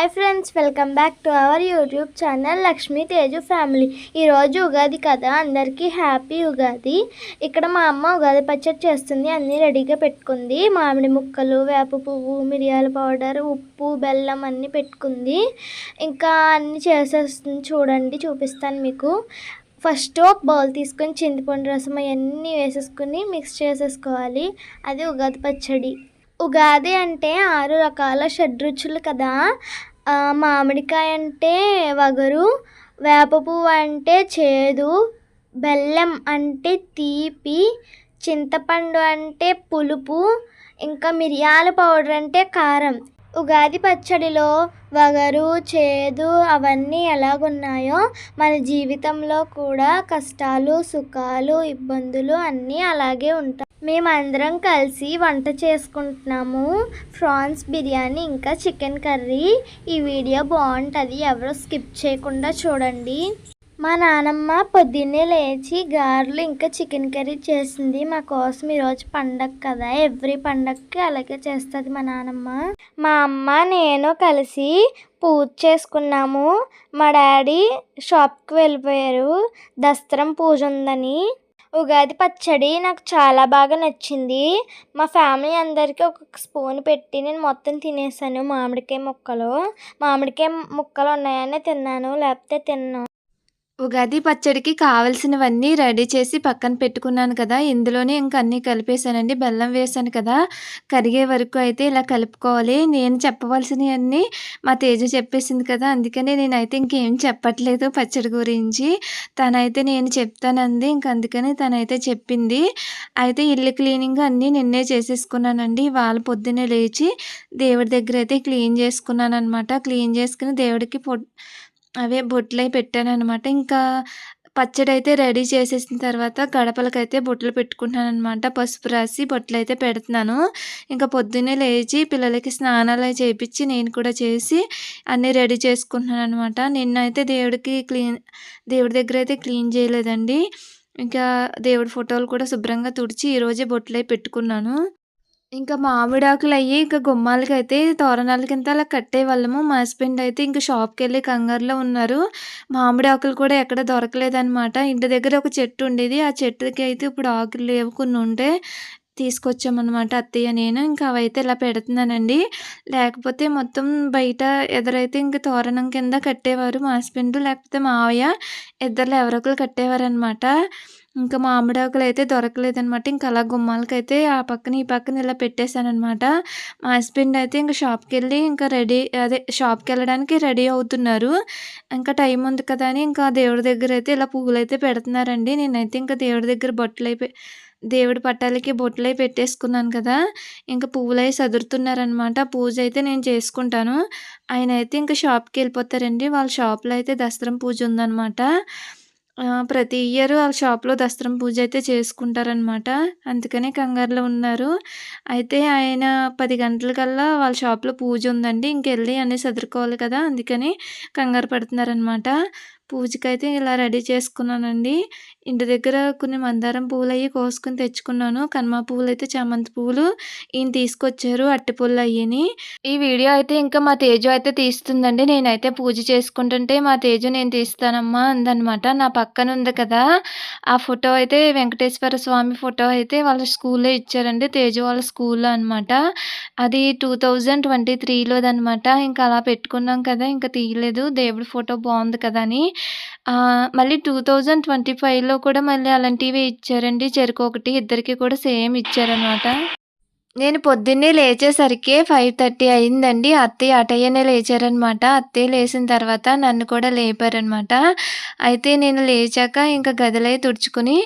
Hi friends welcome back to our YouTube channel Lakshmi Teju family ఈరోజు ఉగాది కదా అందరికీ happy Ugadi. ఇక్కడ మా అమ్మ ఉగాది పచ్చడి చేస్తుంది అన్నీ రెడీగా పెట్టుకుంది. మామిడి ముక్కలు వేప పువ్వు మిరియాల పౌడర్ ఉప్పు బెల్లం అన్నీ పెట్టుకుంది. ఇంకా అన్నీ చేసేస్తుంది చూడండి చూపిస్తాను మీకు. ఫస్ట్ ఒక బౌల్ తీసుకొని చింతపండు రసం అవన్నీ వేసేసుకుని మిక్స్ చేసేసుకోవాలి. అది ఉగాది పచ్చడి. ఉగాది అంటే ఆరు రకాల షడ్రుచులు కదా. మామిడికాయ అంటే వగరు వేప పువ్వు అంటే చేదు బెల్లం అంటే తీపి చింతపండు అంటే పులుపు ఇంకా మిరియాల పౌడర్ అంటే కారం. ఉగాది పచ్చడిలో వగరు చేదు అవన్నీ ఎలాగున్నాయో మన జీవితంలో కూడా కష్టాలు సుఖాలు ఇబ్బందులు అన్నీ అలాగే ఉంటాయి. మేమందరం కలిసి వంట చేసుకుంటున్నాము. ప్రాన్స్ బిర్యానీ ఇంకా చికెన్ కర్రీ. ఈ వీడియో బాగుంటుంది. ఎవరు స్కిప్ చేయకుండా చూడండి. మా నానమ్మ పొద్దున్నే లేచి గారెలు ఇంకా చికెన్ కర్రీ చేసింది. మా కోసం ఈరోజు పండగ కదా. ఎవ్రీ పండగకి అలాగే చేస్తుంది మా నానమ్మ. మా అమ్మ నేను కలిసి పూజ చేసుకున్నాము. మా డాడీ షాప్కి వెళ్ళిపోయారు. దసరం పూజ ఉందని. ఉగాది పచ్చడి నాకు చాలా బాగా నచ్చింది. మా ఫ్యామిలీ అందరికీ ఒక స్పూన్ పెట్టి నేను మొత్తం తినేసాను మామిడికాయ ముక్కలు. మామిడికాయ ముక్కలు ఉన్నాయని తిన్నాను లేకపోతే తిన్నాను ఉగాది పచ్చడికి కావలసినవన్నీ రెడీ చేసి పక్కన పెట్టుకున్నాను కదా ఇందులోనే ఇంక అన్నీ కలిపేసానండి బెల్లం వేసాను కదా కరిగే వరకు అయితే ఇలా కలుపుకోవాలి. నేను చెప్పవలసినవన్నీ మా తేజ చెప్పేసింది కదా అందుకని నేనైతే ఇంకేం చెప్పట్లేదు పచ్చడి గురించి. తనైతే నేను చెప్తానంది ఇంక అందుకని తనైతే చెప్పింది. అయితే ఇల్లు క్లీనింగ్ అన్నీ నిన్నే చేసేసుకున్నానండి. వాళ్ళ పొద్దున్నే లేచి దేవుడి దగ్గర అయితే క్లీన్ చేసుకున్నాను అనమాట క్లీన్ చేసుకుని దేవుడికి పొ అవే బొట్లై పెట్టాననమాట ఇంకా పచ్చడి అయితే రెడీ చేసేసిన తర్వాత గడపలకైతే బొట్లు పెట్టుకుంటున్నాను అనమాట పసుపు రాసి బొట్లు అయితే పెడుతున్నాను. ఇంకా పొద్దున్నే లేచి పిల్లలకి స్నానాలు చేపించి నేను కూడా చేసి అన్నీ రెడీ చేసుకుంటున్నాను అనమాట నిన్నైతే దేవుడికి క్లీన్ దేవుడి దగ్గర అయితే క్లీన్ చేయలేదండి. ఇంకా దేవుడి ఫోటోలు కూడా శుభ్రంగా తుడిచి ఈరోజే బొట్లు పెట్టుకున్నాను. ఇంకా మామిడాకులు అయ్యి ఇంకా గుమ్మాలకి అయితే తోరణాల కింద అలా కట్టేవాళ్ళము. మా హస్బెండ్ అయితే ఇంకా షాప్కి వెళ్ళి కంగారులో ఉన్నారు. మామిడి ఆకులు కూడా ఎక్కడ దొరకలేదన్నమాట. ఇంటి దగ్గర ఒక చెట్టు ఉండేది. ఆ చెట్టుకి అయితే ఇప్పుడు ఆకులు లేవు కొన్ని ఉంటే తీసుకొచ్చామన్నమాట అత్తయ్య నేను. ఇంకా అవైతే ఇలా పెడుతున్నానండి. లేకపోతే మొత్తం బయట ఎదురైతే ఇంక తోరణం కింద కట్టేవారు మా హస్బెండ్ లేకపోతే మావయ్య ఇద్దరు ఎవరొకరు కట్టేవారు అనమాట ఇంకా మామిడాకులు అయితే దొరకలేదనమాట ఇంకా అలా గుమ్మాలకైతే ఆ పక్కన ఈ పక్కన ఇలా పెట్టేశానమాట మా హస్బెండ్ అయితే ఇంకా షాప్కి వెళ్ళి ఇంకా రెడీ అదే షాప్కి వెళ్ళడానికి రెడీ అవుతున్నారు. ఇంకా టైం ఉంది కదా అని ఇంకా దేవుడి దగ్గర అయితే ఇలా పువ్వులు అయితే పెడుతున్నారండి. నేనైతే ఇంకా దేవుడి దగ్గర బొట్టలు అయిపోయి దేవుడి పట్టాలకి బొట్టలు అయి పెట్టేసుకున్నాను కదా. ఇంకా పువ్వులు అవి సదురుతున్నారనమాట పూజ అయితే నేను చేసుకుంటాను. ఆయన అయితే ఇంకా షాప్కి వెళ్ళిపోతారండి వాళ్ళ షాప్లో అయితే దసరం పూజ ఉందన్నమాట. ప్రతి ఇయర్ వాళ్ళ షాప్లో దసరం పూజ అయితే చేసుకుంటారనమాట అందుకనే కంగారులో ఉన్నారు. అయితే ఆయన పది గంటలకల్లా వాళ్ళ షాప్లో పూజ ఉందండి. ఇంకెళ్ళి అనేసి ఎదుర్కోవాలి కదా అందుకని కంగారు పడుతున్నారనమాట పూజకైతే ఇలా రెడీ చేసుకున్నానండి. ఇంటి దగ్గర కొన్ని మందారం పువ్వులు అవి కోసుకొని తెచ్చుకున్నాను. కనుమ పువ్వులు అయితే చామంతి పువ్వులు ఈయన తీసుకొచ్చారు అట్టి పువ్వులు అయ్యని ఈ వీడియో అయితే ఇంకా మా తేజు అయితే తీస్తుందండి. నేనైతే పూజ చేసుకుంటుంటే మా తేజు నేను తీస్తానమ్మా అందనమాట. నా పక్కన ఉంది కదా. ఆ ఫోటో అయితే వెంకటేశ్వర స్వామి ఫోటో అయితే వాళ్ళ స్కూల్లో ఇచ్చారండి. తేజు వాళ్ళ స్కూల్లో అనమాట అది టూ థౌజండ్ ట్వంటీ త్రీలోదనమాట ఇంకా అలా పెట్టుకున్నాం కదా. ఇంకా తీయలేదు. దేవుడి ఫోటో బాగుంది కదా అని. మళ్ళీ టూ థౌజండ్ ట్వంటీ ఫైవ్లో కూడా మళ్ళీ అలాంటివి ఇచ్చారండి. చెరుకు ఒకటి ఇద్దరికి కూడా సేమ్ ఇచ్చారనమాట నేను పొద్దున్నే లేచేసరికి ఫైవ్ థర్టీ అయిందండి. అత్తయ్య అటయ్యనే లేచారనమాట. అత్తయ్య లేచిన తర్వాత నన్ను కూడా లేపారనమాట. అయితే నేను లేచాక ఇంకా గదిలో తుడుచుకుని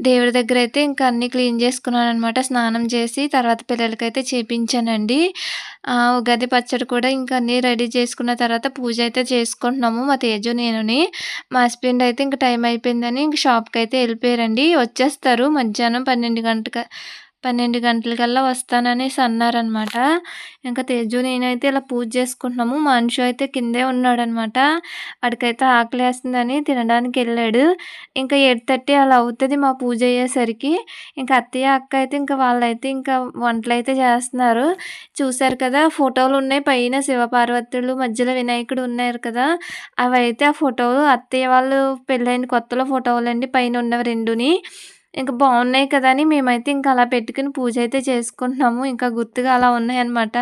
దేవుడి దగ్గర అయితే ఇంకా అన్నీ క్లీన్ చేసుకున్నాను అనమాట స్నానం చేసి తర్వాత పిల్లలకైతే చేపించానండి. ఆ, ఉగాది పచ్చడి కూడా ఇంకా అన్నీ రెడీ చేసుకున్న తర్వాత పూజ అయితే చేసుకుంటున్నాము మా తేజు నేనుని. మా హస్బెండ్ అయితే ఇంకా టైం అయిపోయిందని ఇంక షాప్కి అయితే వెళ్ళిపోయారండి. వచ్చేస్తారు మధ్యాహ్నం పన్నెండు గంటక పన్నెండు గంటలకల్లా వస్తాననేసి అన్నారనమాట. ఇంకా తేజు నేనైతే ఇలా పూజ చేసుకుంటున్నాము. మనిషి అయితే కిందే ఉన్నాడనమాట. వాడికైతే ఆకలి వేస్తుందని తినడానికి వెళ్ళాడు. ఇంకా ఎయిట్ థర్టీ అలా అవుతుంది మా పూజ అయ్యేసరికి. ఇంకా అత్తయ్య అక్క అయితే ఇంకా వాళ్ళైతే ఇంకా వంటలు అయితే చేస్తున్నారు. చూశారు కదా ఫోటోలు ఉన్నాయి. పైన శివపార్వతులు మధ్యలో వినాయకుడు ఉన్నారు కదా. అవి అయితే ఆ ఫోటోలు అత్తయ్య వాళ్ళు పెళ్ళైన కొత్తలో ఫోటోలు అండి పైన ఉన్నవి రెండుని. ఇంకా బాగున్నాయి కదా అని మేమైతే ఇంకా అలా పెట్టుకుని పూజ అయితే చేసుకుంటున్నాము. ఇంకా గుర్తుగా అలా ఉన్నాయన్నమాట.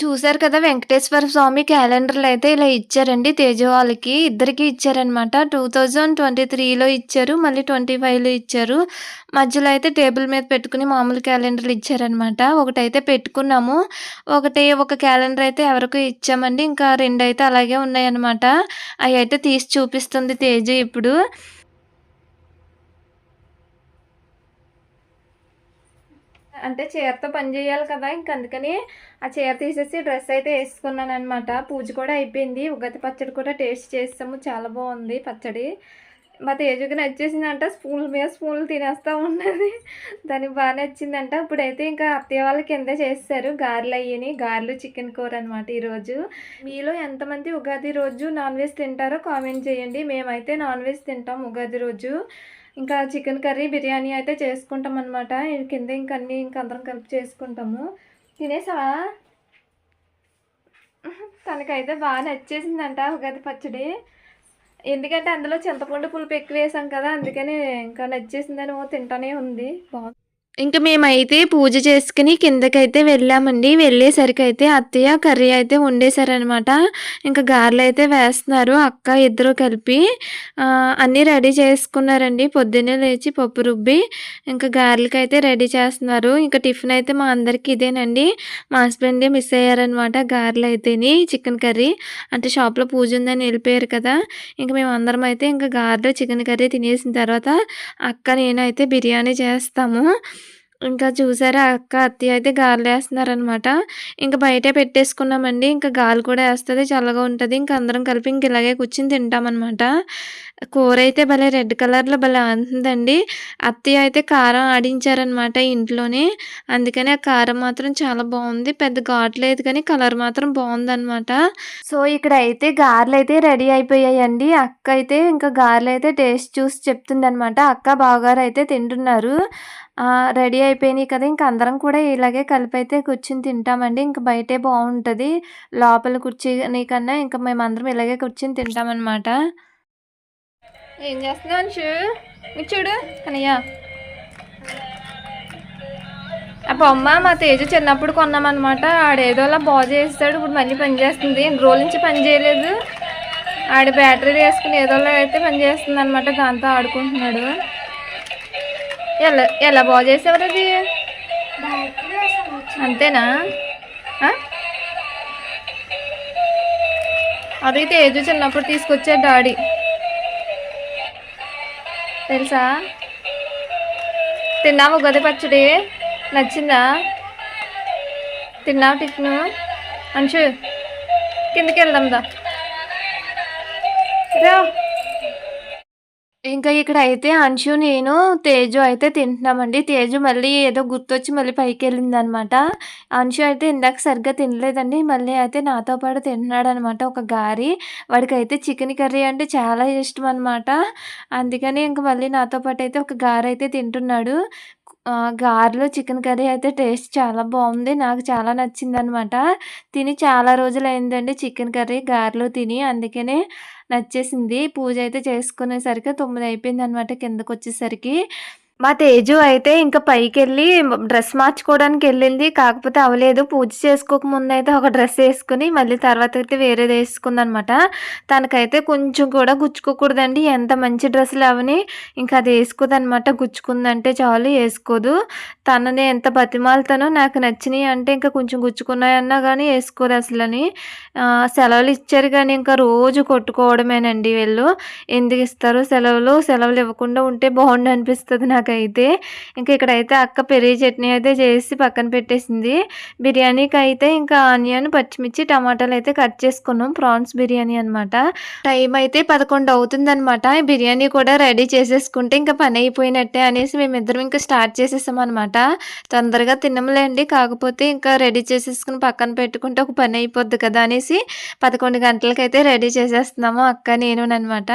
చూశారు కదా వెంకటేశ్వర స్వామి క్యాలెండర్లు అయితే ఇలా ఇచ్చారండి తేజ వాళ్ళకి ఇద్దరికి ఇచ్చారనమాట టూ థౌజండ్ ట్వంటీ త్రీలో ఇచ్చారు మళ్ళీ ట్వంటీ ఫైవ్లో ఇచ్చారు. మధ్యలో అయితే టేబుల్ మీద పెట్టుకుని మామూలు క్యాలెండర్లు ఇచ్చారనమాట ఒకటైతే పెట్టుకున్నాము. ఒకటి ఒక క్యాలెండర్ అయితే ఎవరికో ఇచ్చామండి. ఇంకా రెండు అయితే అలాగే ఉన్నాయన్నమాట. అవి అయితే తీసి చూపిస్తుంది తేజ ఇప్పుడు. అంటే చీరతో పని చేయాలి కదా ఇంక అందుకని ఆ చీర తీసేసి డ్రెస్ అయితే వేసుకున్నాను అనమాట పూజ కూడా అయిపోయింది. ఉగతి పచ్చడి కూడా టేస్ట్ చేస్తాము. చాలా బాగుంది పచ్చడి. మా తేజుకి నచ్చేసిందంట స్పూన్ల మీద స్పూన్లు తినేస్తూ ఉన్నది. దానికి బాగా నచ్చిందంట. ఇప్పుడైతే ఇంకా అత్తయ్య వాళ్ళు కింద చేస్తారు. గారెలు అయ్యని గారెలు చికెన్ కూర అనమాట ఈరోజు. మీలో ఎంతమంది ఉగాది రోజు నాన్ వెజ్ తింటారో కామెంట్ చేయండి. మేమైతే నాన్ వెజ్ తింటాం ఉగాది రోజు. ఇంకా చికెన్ కర్రీ బిర్యానీ అయితే చేసుకుంటాం అనమాట కింద ఇంక అన్నీ ఇంక అందరం కలిపి చేసుకుంటాము. తినేసావా? తనకైతే బాగా నచ్చేసిందంట ఉగాది పచ్చడి. ఎందుకంటే అందులో చింతపండు పులుపు ఎక్కువ వేసాం కదా అందుకని ఇంకా నచ్చేసిందని తింటానే ఉంది. బాగుంది. ఇంకా మేమైతే పూజ చేసుకుని కిందకైతే వెళ్ళామండి. వెళ్ళేసరికి అయితే అత్తయ్య కర్రీ అయితే వండేశారనమాట ఇంకా గారెలు అయితే వేస్తున్నారు అక్క ఇద్దరు కలిపి. అన్నీ రెడీ చేసుకున్నారండి. పొద్దున్నే లేచి పప్పు రుబ్బి ఇంకా గారెలకి అయితే రెడీ చేస్తున్నారు. ఇంకా టిఫిన్ అయితే మా అందరికి ఇదేనండి. మా హస్బెండే మిస్ అయ్యారనమాట గారెలు అయితేని చికెన్ కర్రీ. అంటే షాప్లో పూజ ఉందని వెళ్ళిపోయారు కదా. ఇంకా మేము అందరం అయితే ఇంకా గారెలు చికెన్ కర్రీ తినేసిన తర్వాత అక్క నేనైతే బిర్యానీ చేస్తాము. ఇంకా చూసారా అక్క అత్తయ్య అయితే గాలి వేస్తున్నారనమాట ఇంకా బయటే పెట్టేసుకున్నామండి. ఇంకా గాలి కూడా వేస్తుంది చల్లగా ఉంటుంది. ఇంకా అందరం కలిపి ఇంక ఇలాగే కూర్చుని తింటామన్నమాట. కూర అయితే భలే రెడ్ కలర్లో భలే అంటుందండి అత్తయ్య అయితే కారం ఆడించారనమాట ఇంట్లోనే. అందుకని ఆ కారం మాత్రం చాలా బాగుంది. పెద్ద ఘాట్లేదు కానీ కలర్ మాత్రం బాగుందనమాట సో ఇక్కడ అయితే గారెలు అయితే రెడీ అయిపోయాయండి. అక్క అయితే ఇంకా గారెలు అయితే టేస్ట్ చూసి చెప్తుంది అనమాట అక్క బావగారు అయితే తింటున్నారు. రెడీ అయిపోయినాయి కదా ఇంక అందరం కూడా ఇలాగే కలిపి అయితే కూర్చుని తింటామండి. ఇంక బయటే బాగుంటుంది. లోపల కూర్చుని కన్నా ఇంకా మేమందరం ఇలాగే కూర్చుని తింటామన్నమాట. ఏం చేస్తున్నావు అంశు? చూడు కనయ్యా. ఆ బొమ్మ మా తేజ చిన్నప్పుడు కొన్నామన్నమాట. ఆడేదోలా బాగు చేస్తాడు ఇప్పుడు మళ్ళీ పని చేస్తుంది. ఎన్ని రోజుల నుంచి పని చేయలేదు. ఆడ బ్యాటరీ వేసుకుని ఏదోలా అయితే పనిచేస్తుంది అనమాట దాంతో ఆడుకుంటున్నాడు. ఎలా ఎలా బాగు చేసేవారు అది? అంతేనా? అది తేజు చిన్నప్పుడు తీసుకొచ్చాడు డాడీ. తెలుసా? తిన్నావు గది పచ్చడి? నచ్చిందా? తిన్నావు టిఫిన్? అంచు కిందకి వెళ్దాం దా. రా. ఇంకా ఇక్కడ అయితే అంశు నేను తేజు అయితే తింటున్నామండి. తేజు మళ్ళీ ఏదో గుర్తొచ్చి మళ్ళీ పైకి వెళ్ళింది అనమాట అంశు అయితే ఇందాక సరిగ్గా తినలేదండి. మళ్ళీ అయితే నాతో పాటు తింటున్నాడు అనమాట ఒక గారి. వాడికి అయితే చికెన్ కర్రీ అంటే చాలా ఇష్టం అనమాట అందుకని ఇంక మళ్ళీ నాతో పాటు అయితే ఒక గారి అయితే తింటున్నాడు. గారెలో చికెన్ కర్రీ అయితే టేస్ట్ చాలా బాగుంది. నాకు చాలా నచ్చింది అనమాట తిని చాలా రోజులు అయిందండి చికెన్ కర్రీ గారెలు తిని. అందుకనే నచ్చేసింది. పూజ అయితే చేసుకునేసరికి తొమ్మిది అయిపోయింది అనమాట కిందకు వచ్చేసరికి మా తేజు అయితే ఇంకా పైకి వెళ్ళి డ్రెస్ మార్చుకోవడానికి వెళ్ళింది. కాకపోతే అవలేదు. పూజ చేసుకోక అయితే ఒక డ్రెస్ వేసుకుని మళ్ళీ తర్వాత అయితే వేరేది వేసుకుందనమాట. తనకైతే కొంచెం కూడా గుచ్చుకోకూడదండి. ఎంత మంచి డ్రెస్సులు అవని ఇంకా అది వేసుకోదనమాట. గుచ్చుకుందంటే చాలు వేసుకోదు. తనని ఎంత బతిమాలతనో నాకు నచ్చినాయి అంటే ఇంకా కొంచెం గుచ్చుకున్నాయన్నా కానీ వేసుకోదు అసలని. సెలవులు ఇచ్చారు కానీ ఇంకా రోజు కొట్టుకోవడమేనండి వీళ్ళు. ఎందుకు ఇస్తారు? సెలవులు సెలవులు ఇవ్వకుండా ఉంటే బాగుండు అనిపిస్తుంది నాకు. నాకైతే ఇంకా ఇక్కడైతే అక్క పెరుగు చట్నీ అయితే చేసి పక్కన పెట్టేసింది. బిర్యానీకి అయితే ఇంకా ఆనియన్ పచ్చిమిర్చి టమాటాలు అయితే కట్ చేసుకున్నాం. ప్రాన్స్ బిర్యానీ అనమాట టైం అయితే పదకొండు అవుతుంది అనమాట బిర్యానీ కూడా రెడీ చేసేసుకుంటే ఇంకా పని అయిపోయినట్టే అనేసి మేమిద్దరం ఇంకా స్టార్ట్ చేసేసాం అనమాట తొందరగా తినములేండి కాకపోతే ఇంకా రెడీ చేసేసుకుని పక్కన పెట్టుకుంటే ఒక పని అయిపోద్ది కదా అనేసి పదకొండు గంటలకైతే రెడీ చేసేస్తున్నాము అక్క నేను అనమాట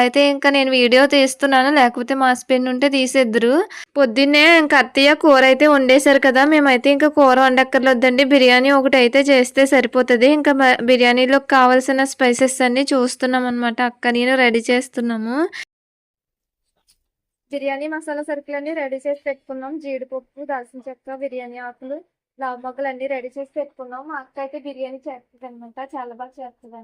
అయితే ఇంకా నేను వీడియో తీస్తున్నాను. లేకపోతే మా హస్బెండ్ ఉంటే తీసేద్దరు పొద్దున్నే ఇంకా అత్తయ్య కూర అయితే వండేశారు కదా మేమైతే ఇంకా కూర వండక్కర్లేదండి. బిర్యానీ ఒకటి అయితే చేస్తే సరిపోతుంది. ఇంకా బిర్యానీలో బిర్యానీలోకి కావాల్సిన స్పైసెస్ అన్ని చూస్తున్నాం అనమాట అక్క నేను రెడీ చేస్తున్నాము. బిర్యానీ మసాలా సరుకులన్నీ రెడీ చేసి పెట్టుకున్నాం. జీడిపప్పు దాల్చిన చెక్క బిర్యానీ ఆకులు లవంగాలు అన్ని రెడీ చేసి పెట్టుకున్నాం. మా అక్క అయితే బిర్యానీ చేస్తుంది అనమాట చాలా బాగా చేస్తుంది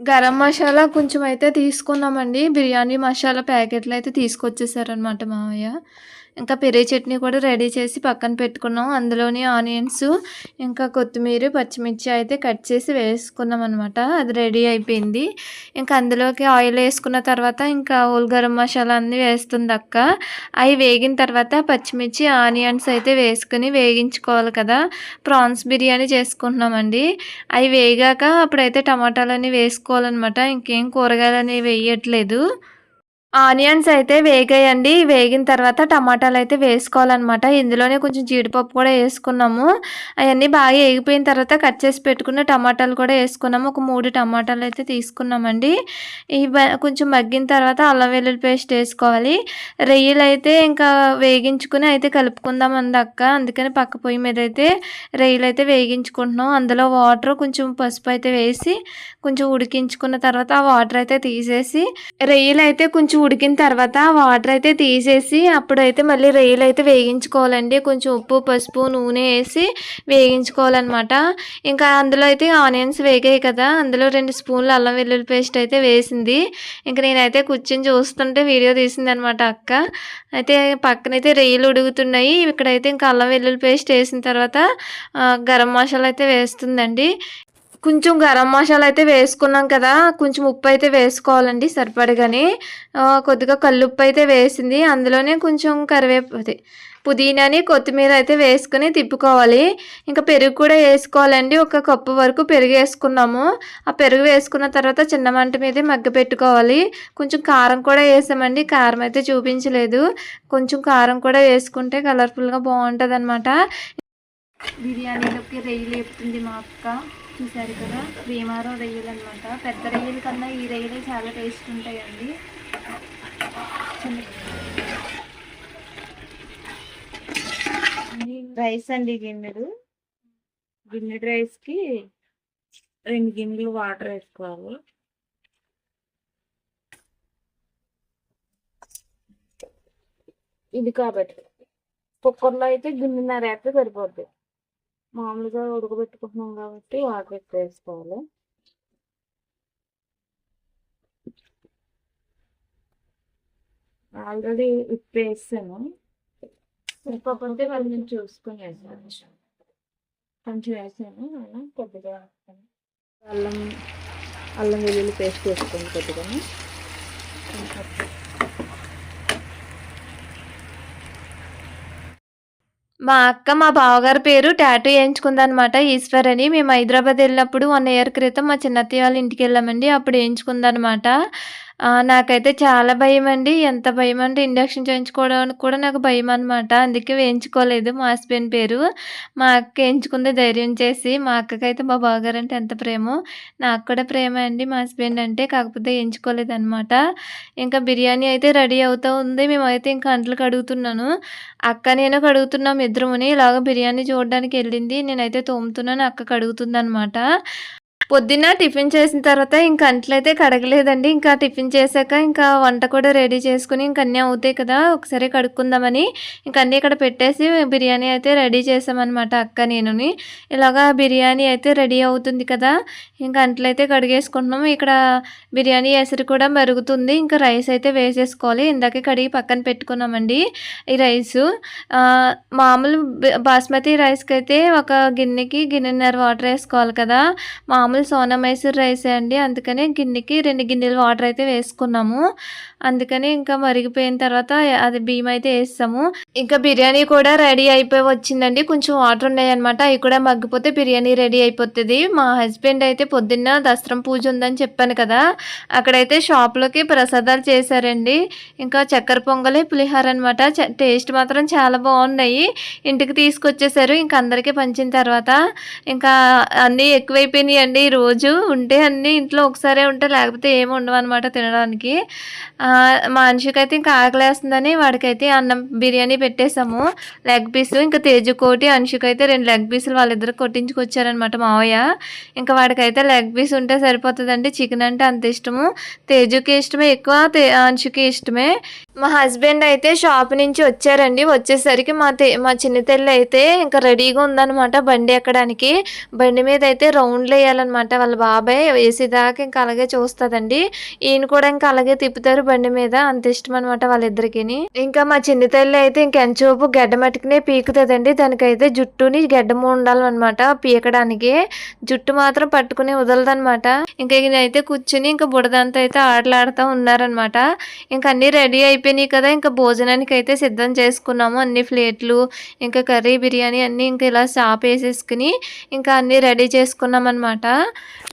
గరం మసాలా కొంచెం అయితే తీసుకున్నామండి. బిర్యానీ మసాలా ప్యాకెట్లు అయితే తీసుకొచ్చేసారనమాట మామయ్య ఇంకా పెరుగు చట్నీ కూడా రెడీ చేసి పక్కన పెట్టుకున్నాం. అందులోని ఆనియన్స్ ఇంకా కొత్తిమీర పచ్చిమిర్చి అయితే కట్ చేసి వేసుకున్నాం అనమాట అది రెడీ అయిపోయింది. ఇంకా అందులోకి ఆయిల్ వేసుకున్న తర్వాత ఇంకా ఓల్ గరం మసాలా అన్నీ వేస్తుంది అక్క. అవి వేగిన తర్వాత పచ్చిమిర్చి ఆనియన్స్ అయితే వేసుకుని వేగించుకోవాలి కదా. ప్రాన్స్ బిర్యానీ చేసుకుంటున్నామండి. అవి వేగాక అప్పుడైతే టమాటాలన్నీ వేసుకోవాలన్నమాట. ఇంకేం కూరగాయలు అనేవి వేయట్లేదు. ఆనియన్స్ అయితే వేగాయండి. వేగిన తర్వాత టమాటాలు అయితే వేసుకోవాలన్నమాట. ఇందులోనే కొంచెం జీడిపప్పు కూడా వేసుకున్నాము. అవన్నీ బాగా వేగిపోయిన తర్వాత కట్ చేసి పెట్టుకున్న టమాటాలు కూడా వేసుకున్నాము. ఒక మూడు టమాటాలు అయితే తీసుకున్నామండి. ఇవి కొంచెం మగ్గిన తర్వాత అల్లం వెల్లుల్లి పేస్ట్ వేసుకోవాలి. రొయ్యలు అయితే ఇంకా వేగించుకుని అయితే కలుపుకుందాం అంది అక్క. అందుకని పక్క పొయ్యి మీద అయితే రొయ్యలు అయితే వేగించుకుంటున్నాం. అందులో వాటర్ కొంచెం పసుపు అయితే వేసి కొంచెం ఉడికించుకున్న తర్వాత ఆ వాటర్ అయితే తీసేసి రొయ్యలు అయితే కొంచెం ఉడికిన తర్వాత వాటర్ అయితే తీసేసి అప్పుడైతే మళ్ళీ రొయ్యలు అయితే వేగించుకోవాలండి. కొంచెం ఉప్పు పసుపు నూనె వేసి వేగించుకోవాలన్నమాట. ఇంకా అందులో అయితే ఆనియన్స్ వేగాయి కదా. అందులో రెండు స్పూన్లు అల్లం వెల్లుల్లి పేస్ట్ అయితే వేసింది. ఇంకా నేనైతే కూర్చొని చూస్తుంటే వీడియో తీసింది అనమాట అక్క. అయితే పక్కనైతే రొయ్యలు ఉడుగుతున్నాయి ఇక్కడైతే ఇంకా అల్లం వెల్లుల్లి పేస్ట్ వేసిన తర్వాత గరం మసాలా అయితే వేస్తుందండి. కొంచెం గరం మసాలా అయితే వేసుకున్నాం కదా కొంచెం ఉప్పు అయితే వేసుకోవాలండి సరిపడగానే. కొద్దిగా కల్లుప్పు అయితే వేసింది. అందులోనే కొంచెం కరివేపు అది పుదీనాని కొత్తిమీర అయితే వేసుకుని తిప్పుకోవాలి. ఇంకా పెరుగు కూడా వేసుకోవాలండి. ఒక కప్పు వరకు పెరుగు వేసుకున్నాము. ఆ పెరుగు వేసుకున్న తర్వాత చిన్న మంట మీద మగ్గ పెట్టుకోవాలి. కొంచెం కారం కూడా వేసామండి. కారం అయితే చూపించలేదు. కొంచెం కారం కూడా వేసుకుంటే కలర్ఫుల్గా బాగుంటుంది అనమాట బిర్యానీలోకి రెయ్యి లేపుతుంది మా అక్క. చూసారు కదా? భీమారం రొయ్యలు అనమాట పెద్ద రొయ్యల కన్నా ఈ రొయ్యలే చాలా టేస్ట్ ఉంటాయండి. రైస్ అండి గిన్నెడు గిన్నెడు రైస్కి రెండు గిన్నెలు వాటర్ వేసుకోవాలి. ఇది కాబట్టి కుక్కర్లో అయితే గిన్నెన్నర వేస్తే సరిపోద్ది. మామూలుగా ఉడకబెట్టుకుంటున్నాం కాబట్టి వాటర్ ఎక్కువ వేసుకోవాలి. ఆల్రెడీ ఉప్పు వేసాను. సరిపోతే మళ్ళీ నేను చూసుకొని వేసాను కొంచెం వేసాను నేను కొద్దిగా అల్లం అల్లం వెల్లుల్లి పేస్ట్ వేసుకోండి కొద్దిగా. మా అక్క మా బావగారి పేరు టాటూ వేయించుకుందనమాట ఈశ్వర్ అని మేము హైదరాబాద్ వెళ్ళినప్పుడు వన్ ఇయర్ క్రితం మా చిన్నత్తయ్య వాళ్ళ ఇంటికి వెళ్ళామండి. అప్పుడు వేయించుకుందనమాట ఆ, నాకైతే చాలా భయం అండి ఎంత భయం అంటే ఇండక్షన్ చేయించుకోవడానికి కూడా నాకు భయం అనమాట అందుకే వేయించుకోలేదు మా హస్బెండ్ పేరు. మా అక్క వేయించుకుంది ధైర్యం చేసి. మా అక్కకైతే మా బావగారంటే ఎంత ప్రేమో. నాకు కూడా ప్రేమ అండి మా హస్బెండ్ అంటే. కాకపోతే వేయించుకోలేదు అనమాట ఇంకా బిర్యానీ అయితే రెడీ అవుతూ ఉంది. మేమైతే ఇంకా అంట్లు కడుగుతున్నాను అక్క నేను కడుగుతున్నాం ఇద్దరుని ఇలాగ బిర్యానీ చూడడానికి వెళ్ళింది. నేనైతే తోముతున్నాను. అక్క కడుగుతుందనమాట పొద్దున్న టిఫిన్ చేసిన తర్వాత ఇంకా అంట్లయితే కడగలేదండి. ఇంకా టిఫిన్ చేశాక ఇంకా వంట కూడా రెడీ చేసుకుని ఇంక అన్నీ అవుతాయి కదా ఒకసారి కడుక్కుందామని. ఇంక అన్నీ ఇక్కడ పెట్టేసి బిర్యానీ అయితే రెడీ చేసామన్నమాట అక్క నేనుని. ఇలాగా బిర్యానీ అయితే రెడీ అవుతుంది కదా ఇంకా అంట్లయితే కడిగేసుకుంటున్నాము ఇక్కడ బిర్యానీ ఎసరు కూడా మరుగుతుంది. ఇంకా రైస్ అయితే వేసేసుకోవాలి. ఇందాకే కడిగి పక్కన పెట్టుకున్నామండి ఈ రైసు. మామూలు బాస్మతి రైస్కి అయితే ఒక గిన్నెకి గిన్నెన్నర వాటర్ వేసుకోవాలి కదా. మామూలు మామూలు సోనా మైసూర్ రైసే అండి. అందుకనే గిన్నెకి రెండు గిన్నెలు వాటర్ అయితే వేసుకున్నాము. అందుకని ఇంకా మరిగిపోయిన తర్వాత అది బియ్యం అయితే వేస్తాము. ఇంకా బిర్యానీ కూడా రెడీ అయిపోయి వచ్చిందండి. కొంచెం వాటర్ ఉన్నాయన్నమాట. అవి కూడా మగ్గిపోతే బిర్యానీ రెడీ అయిపోతుంది. మా హస్బెండ్ అయితే పొద్దున్న దసరం పూజ ఉందని చెప్పాను కదా. అక్కడైతే షాప్లోకి ప్రసాదాలు చేశారండి. ఇంకా చక్కెర పొంగలి పులిహోర అనమాట టేస్ట్ మాత్రం చాలా బాగున్నాయి. ఇంటికి తీసుకొచ్చేసారు. ఇంకా అందరికీ పంచిన తర్వాత ఇంకా అన్నీ ఎక్కువైపోయినాయి అండి రోజు ఉంటే అన్నీ ఇంట్లో ఒకసారే ఉంటే లేకపోతే ఏమి ఉండవు అనమాట తినడానికి. మనిషికైతే మా ఇంకా ఆకలేస్తుందని వాడికైతే అన్నం బిర్యానీ పెట్టేశాము. లెగ్ పీస్ ఇంకా తేజు కోటి అనుషకైతే రెండు లెగ్ పీసులు వాళ్ళిద్దరు కొట్టించుకొచ్చారనమాట మావయ్య. ఇంకా వాడికైతే లెగ్ పీస్ ఉంటే సరిపోతుందండి చికెన్ అంటే అంత ఇష్టము. తేజుకి ఇష్టమే ఎక్కువ తే అంశుకి ఇష్టమే. మా హస్బెండ్ అయితే షాప్ నుంచి వచ్చారండి. వచ్చేసరికి మా తే మా చిన్న తెల్లి అయితే ఇంకా రెడీగా ఉందన్నమాట బండి ఎక్కడానికి. బండి మీద అయితే రౌండ్లు వేయాలన్నమాట వాళ్ళ బాబాయ్ వేసేదాకా ఇంకా అలాగే చూస్తుందండి. ఈయన కూడా ఇంకా అలాగే తిప్పుతారు బండి మీద. అంత ఇష్టం అనమాట వాళ్ళిద్దరికి ఇంకా మా చిన్న తల్లి అయితే ఇంకెంచోపు గడ్డ మట్టుకునే పీకుతుందండి. దానికైతే జుట్టుని గడ్డము ఉండాలన్నమాట పీకడానికి. జుట్టు మాత్రం పట్టుకుని వదలదనమాట. ఇంకా ఈయన అయితే కూర్చుని ఇంకా బుడదంతా అయితే ఆటలాడుతూ ఉన్నారనమాట. ఇంకా అన్నీ రెడీ అయిపోయినాయి కదా. ఇంకా భోజనానికి అయితే సిద్ధం చేసుకున్నాము. అన్ని ప్లేట్లు ఇంకా కర్రీ బిర్యానీ అన్నీ ఇంకా ఇలా చాప్ వేసేసుకుని ఇంకా అన్నీ రెడీ చేసుకున్నాం అనమాట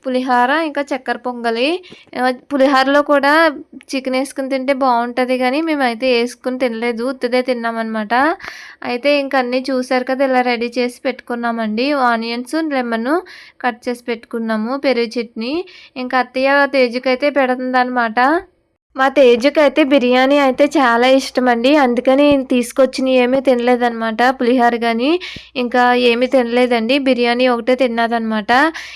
పులిహార ఇంకా చక్కెర పొంగలి పులిహారలో కూడా చికెన్ వేసుకుని తింటే బాగుంటుంది కానీ మేమైతే వేసుకుని తినలేదు ఉత్తిదే తిన్నామన్నమాట. అయితే ఇంక అన్నీ చూసారు కదా ఇలా రెడీ చేసి పెట్టుకున్నామండి. ఆనియన్స్ లెమన్ కట్ చేసి పెట్టుకున్నాము పెరుగు చట్నీ. ఇంకా అత్తయ్య తేజుకైతే పెడుతుందనమాట మా తేజుకి అయితే బిర్యానీ అయితే చాలా ఇష్టం అండి అందుకని తీసుకొచ్చిన ఏమీ తినలేదన్నమాట. పులిహోర కానీ ఇంకా ఏమీ తినలేదండి. బిర్యానీ ఒకటే తిన్నదనమాట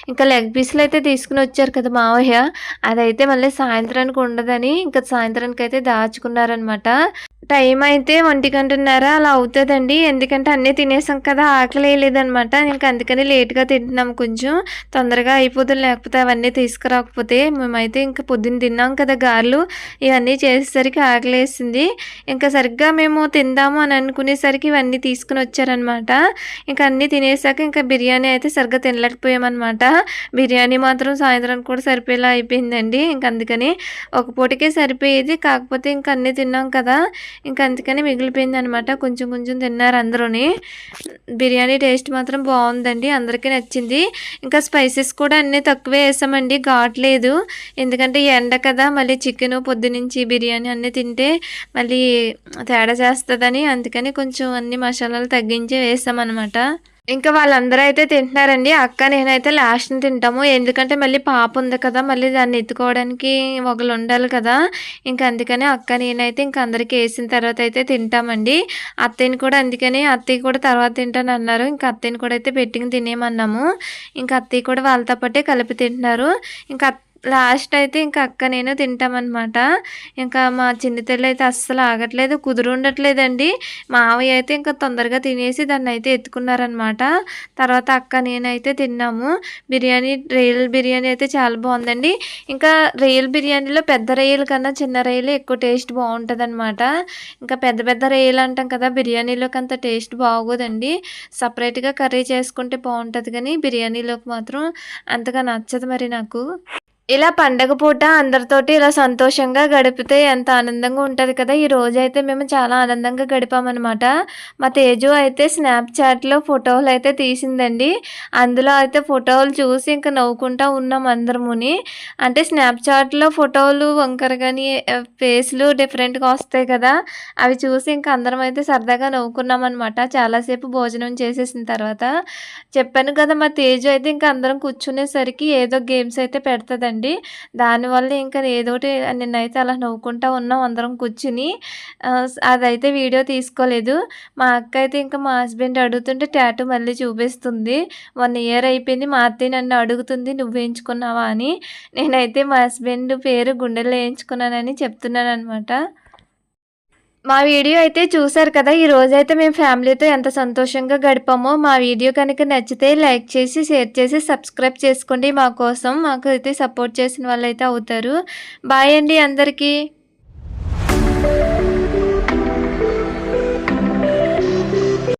ఇంకా లెగ్ పీసులు అయితే తీసుకుని వచ్చారు కదా మావయ్య. అదైతే మళ్ళీ సాయంత్రానికి ఉండదని ఇంకా సాయంత్రానికి అయితే దాచుకున్నారనమాట టైం అయితే ఒంటి గంటన్నర అలా అవుతుందండి. ఎందుకంటే అన్నీ తినేసాం కదా ఆకలి లేదనమాట. ఇంకా అందుకని లేట్గా తింటున్నాం కొంచెం. తొందరగా అయిపోతుంది. లేకపోతే అవన్నీ తీసుకురాకపోతే మేమైతే ఇంకా పొద్దున్న తిన్నాం కదా గారెలు. ఇవన్నీ చేసేసరికి ఆకలి వేసింది ఇంకా సరిగ్గా మేము తిందాము అని అనుకునేసరికి ఇవన్నీ తీసుకుని వచ్చారనమాట. ఇంకా అన్నీ తినేసాక ఇంకా బిర్యానీ అయితే సరిగ్గా తినలేకపోయామన్నమాట బిర్యానీ మాత్రం సాయంత్రానికి కూడా సరిపోయేలా అయిపోయిందండి. ఇంకా అందుకని ఒక పూటకే సరిపోయేది. కాకపోతే ఇంకా అన్నీ తిన్నాం కదా. ఇంకా అందుకని మిగిలిపోయింది అనమాట కొంచెం కొంచెం తిన్నారు అందరూని. బిర్యానీ టేస్ట్ మాత్రం బాగుందండి అందరికీ నచ్చింది. ఇంకా స్పైసెస్ కూడా అన్నీ తక్కువే వేసామండి ఘాట్లేదు ఎందుకంటే ఎండ కదా మళ్ళీ చికెన్ పొద్దునుంచి బిర్యానీ అన్నీ తింటే మళ్ళీ తేడా చేస్తుందని అందుకని కొంచెం అన్ని మసాలాలు తగ్గించి వేసామన్నమాట. ఇంకా వాళ్ళందరూ అయితే తింటున్నారండి. అక్క నేనైతే లాస్ట్ని తింటాము. ఎందుకంటే మళ్ళీ పాప ఉంది కదా మళ్ళీ దాన్ని ఎత్తుకోవడానికి ఒకళ్ళు ఉండాలి కదా. ఇంకా అందుకని అక్క నేనైతే ఇంకా అందరికీ వేసిన తర్వాత అయితే తింటామండి. అత్తయ్యని కూడా అందుకని అత్తయ్య కూడా తర్వాత తింటాను అన్నారు. ఇంకా అత్తయ్యని కూడా అయితే పెట్టుకుని తినేమన్నాము ఇంకా అత్తయ్య కూడా వాళ్ళతో పాటే కలిపి తింటున్నారు. ఇంకా అత్త- లాస్ట్ అయితే ఇంకా అక్క నేను తింటామన్నమాట. ఇంకా మా చిన్న తెల్లి అయితే అస్సలు ఆగట్లేదు కుదురు ఉండట్లేదండి. మావయ్య అయితే ఇంకా తొందరగా తినేసి దాన్ని అయితే ఎత్తుకున్నారనమాట తర్వాత అక్క నేనైతే తిన్నాము. బిర్యానీ రొయ్యల బిర్యానీ అయితే చాలా బాగుందండి. ఇంకా రొయ్యల బిర్యానీలో పెద్ద రొయ్యల కన్నా చిన్న రొయ్యలు ఎక్కువ టేస్ట్ బాగుంటుందన్నమాట. ఇంకా పెద్ద పెద్ద రొయ్యలు అంటాం కదా బిర్యానీలోకి అంత టేస్ట్ బాగోదండి. సపరేట్గా కర్రీ చేసుకుంటే బాగుంటుంది కానీ బిర్యానీలోకి మాత్రం అంతగా నచ్చదు మరి నాకు. ఇలా పండగ పూట అందరితోటి ఇలా సంతోషంగా గడిపితే ఎంత ఆనందంగా ఉంటుంది కదా. ఈ రోజు అయితే మేము చాలా ఆనందంగా గడిపామన్నమాట. మా తేజు అయితే స్నాప్చాట్లో ఫోటోలు అయితే తీసిందండి. అందులో అయితే ఫోటోలు చూసి ఇంకా నవ్వుకుంటా ఉన్నాం అందరముని. అంటే స్నాప్చాట్లో ఫోటోలు వంకర కానీ ఫేస్లు డిఫరెంట్గా వస్తాయి కదా. అవి చూసి ఇంకా అందరం అయితే సరదాగా నవ్వుకున్నాం అనమాట చాలాసేపు భోజనం చేసేసిన తర్వాత చెప్పాను కదా మా తేజు అయితే ఇంకా అందరం కూర్చునేసరికి ఏదో గేమ్స్ అయితే పెడుతుందండి. అండి. దానివల్ల ఇంకా ఏదోటి నిన్నైతే అలా నవ్వుకుంటా ఉన్నాం అందరం కూర్చుని. అదైతే వీడియో తీసుకోలేదు. మా అక్క అయితే ఇంకా మా హస్బెండ్ అడుగుతుంటే ట్యాటూ మళ్ళీ చూపిస్తుంది. వన్ ఇయర్ అయిపోయింది మా అత్తయ్య నన్ను అడుగుతుంది నువ్వేయించుకున్నావా? అని. నేనైతే మా హస్బెండ్ పేరు గుండెల్లో వేయించుకున్నానని చెప్తున్నాను అనమాట మా వీడియో అయితే చూసారు కదా ఈ రోజైతే మేము ఫ్యామిలీతో ఎంత సంతోషంగా గడిపామో మా వీడియో కనుక నచ్చితే లైక్ చేసి షేర్ చేసి సబ్స్క్రైబ్ చేసుకోండి. మా కోసం మాకు అయితే సపోర్ట్ చేసిన వాళ్ళైతే అవుతారు. బాయ్ అండి అందరికీ.